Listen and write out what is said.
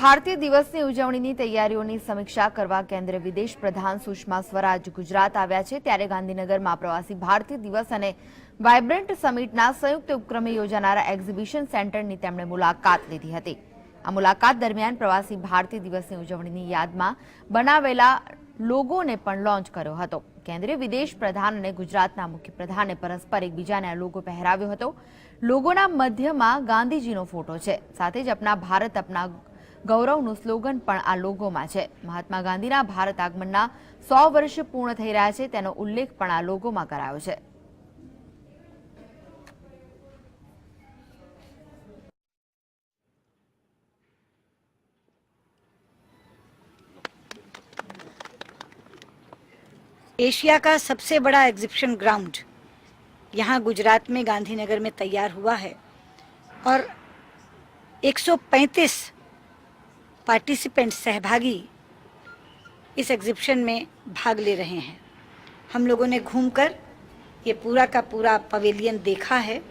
ભારતીય દિવસની ઉજવણીની તૈયારીઓની સમીક્ષા કરવા કેન્દ્રીય વિદેશ પ્રધાન સુષ્મા સ્વરાજ ગુજરાત આવ્યા છે. ત્યારે ગાંધીનગરમાં પ્રવાસી ભારતીય દિવસ અને વાયબ્રન્ટ સમિટના સંયુક્ત ઉપક્રમે યોજાનારા એક્ઝિબિશન સેન્ટરની તેમણે મુલાકાત લીધી હતી. આ મુલાકાત દરમિયાન પ્રવાસી ભારતીય દિવસની ઉજવણીની યાદમાં બનાવેલા લોગોને પણ લોન્ચ કર્યો હતો. કેન્દ્રીય વિદેશ પ્રધાન અને ગુજરાતના મુખ્યપ્રધાને પરસ્પર એકબીજાને લોગો પહેરાવ્યો હતો. લોગોના મધ્યમાં ગાંધીજીનો ફોટો છે. સાથે જ અપના ભારત અપના ગૌરવનું સ્લોગન પણ આ લોગોમાં છે મહાત્મા ગાંધીના ભારત આગમનના સો વર્ષ પૂર્ણ થઈ રહ્યા છે તેનો ઉલ્લેખ પણ આ લોગોમાં કરાયો છે एशिया का सबसे बड़ा एग्जिबिशन ग्राउंड यहाँ गुजरात में गांधीनगर में तैयार हुआ है और 135 पार्टिसिपेंट सहभागी इस एग्जिबिशन में भाग ले रहे हैं हम लोगों ने घूमकर ये पूरा का पूरा पवेलियन देखा है